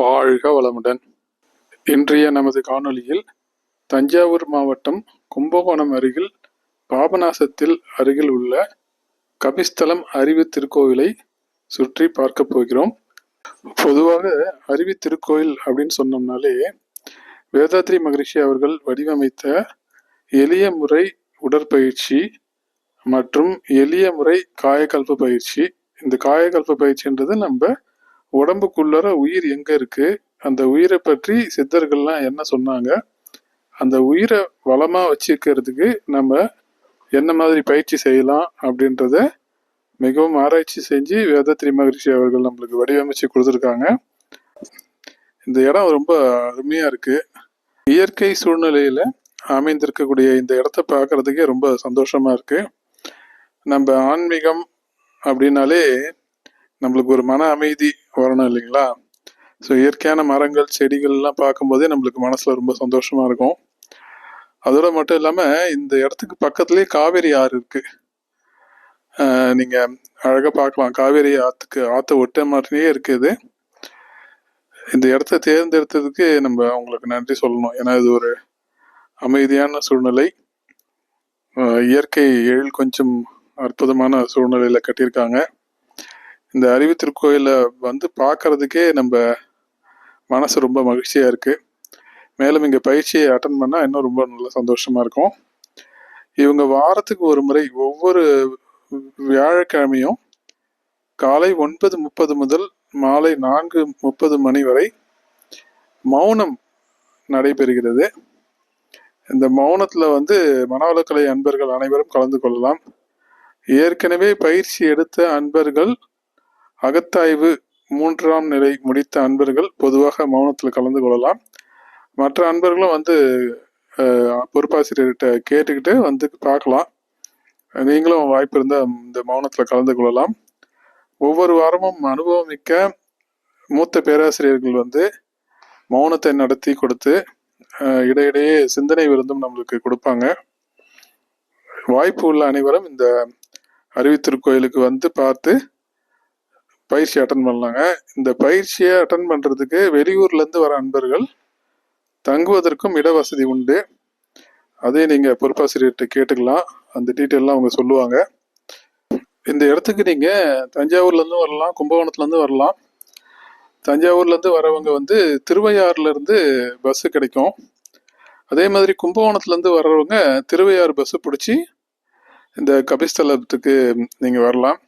வாழ்க வளமுடன். இன்றைய நமது காணொலியில் தஞ்சாவூர் மாவட்டம் கும்பகோணம் அருகில் பாபநாசத்தில் அருகில் உள்ள கபிஸ்தலம் அறிவு திருக்கோவிலை சுற்றி பார்க்க போகிறோம். பொதுவாக அறிவு திருக்கோயில் அப்படின்னு சொன்னோம்னாலே வேதாத்ரி மகரிஷி அவர்கள் வடிவமைத்த எளிய முறை உடற்பயிற்சி மற்றும் எளிய முறை காயக்கல்பு பயிற்சி. இந்த காயக்கல்பு பயிற்சின்றது நம்ம உடம்புக்குள்ளற உயிர் எங்க இருக்கு? அந்த உயிரை பற்றி சித்தர்கள்லாம் என்ன சொன்னாங்க? அந்த உயிரை வளமா வச்சுக்கிறதுக்கு நம்ம என்ன மாதிரி பயிற்சி செய்யலாம் அப்படின்றத மிகவும் ஆராய்ச்சி செஞ்சு வேதத்ரி மகரிஷி அவர்கள் நம்மளுக்கு வடிவமைச்சு கொடுத்துருக்காங்க. இந்த இடம் ரொம்ப அருமையா இருக்கு. இயற்கை சூழ்நிலையில அமைந்திருக்கக்கூடிய இந்த இடத்த பார்க்கறதுக்கே ரொம்ப சந்தோஷமா இருக்கு. நம்ம ஆன்மீகம் அப்படின்னாலே நம்மளுக்கு ஒரு மன அமைதி வரணும் இல்லைங்களா? ஸோ இயற்கையான மரங்கள் செடிகள்லாம் பார்க்கும்போதே நம்மளுக்கு மனசில் ரொம்ப சந்தோஷமாக இருக்கும். அதோட மட்டும் இல்லாமல் இந்த இடத்துக்கு பக்கத்துலேயே காவேரி ஆறு இருக்குது நீங்கள் அழகாக பார்க்கலாம். காவேரி ஆற்றுக்கு ஆற்றை ஒட்ட மாதிரியே இருக்குது இந்த இடத்த தேர்ந்தெடுத்ததுக்கு நம்ம அவங்களுக்கு நன்றி சொல்லணும். ஏன்னா இது ஒரு அமைதியான சூழ்நிலை. இயற்கை எழில் கொஞ்சம் அற்புதமான சூழ்நிலையில் கட்டியிருக்காங்க. இந்த அறிவு திருக்கோயிலை வந்து பார்க்கறதுக்கே நம்ம மனசு ரொம்ப மகிழ்ச்சியாக இருக்குது மேலும் இங்கே பயிற்சியை அட்டன் பண்ணால் இன்னும் ரொம்ப நல்ல சந்தோஷமாக இருக்கும். இவங்க வாரத்துக்கு ஒரு முறை ஒவ்வொரு வியாழக்கிழமையும் காலை ஒன்பது முப்பது முதல் மாலை நான்கு முப்பது மணி வரை மௌனம் நடைபெறுகிறது. இந்த மௌனத்தில் வந்து மனவளக்கலை அன்பர்கள் அனைவரும் கலந்து கொள்ளலாம். ஏற்கனவே பயிற்சி எடுத்த அன்பர்கள் அகத்தாய்வு மூன்றாம் நிலை முடித்த அன்பர்கள் பொதுவாக மௌனத்தில் கலந்து கொள்ளலாம். மற்ற அன்பர்களும் வந்து பொறுப்பாசிரியர்கிட்ட கேட்டுக்கிட்டு வந்து பார்க்கலாம். நீங்களும் வாய்ப்பு இருந்தால் இந்த மௌனத்தில் கலந்து கொள்ளலாம். ஒவ்வொரு வாரமும் அனுபவம் மிக்க மூத்த பேராசிரியர்கள் வந்து மௌனத்தை நடத்தி கொடுத்து இடையிடையே சிந்தனை விருந்தும் நம்மளுக்கு கொடுப்பாங்க. வாய்ப்பு உள்ள அனைவரும் இந்த அறிவித்திருக்கோயிலுக்கு வந்து பார்த்து பயிற்சி அட்டன் பண்ணலாங்க. இந்த பயிற்சியை அட்டன் பண்ணுறதுக்கு வெளியூர்லேருந்து வர அன்பர்கள் தங்குவதற்கும் இட வசதி உண்டு. அதே நீங்கள் பொறுப்பாசிரியர்கிட்ட கேட்டுக்கலாம். அந்த டீட்டெயிலாம் அவங்க சொல்லுவாங்க. இந்த இடத்துக்கு நீங்கள் தஞ்சாவூர்லேருந்து வரலாம் கும்பகோணத்துலேருந்து வரலாம். தஞ்சாவூர்லேருந்து வரவங்க வந்து திருவையாறுலேருந்து பஸ்ஸு கிடைக்கும். அதே மாதிரி கும்பகோணத்துலேருந்து வர்றவங்க திருவையாறு பஸ்ஸு பிடிச்சி இந்த கபிஸ்தலத்துக்கு நீங்கள் வரலாம்.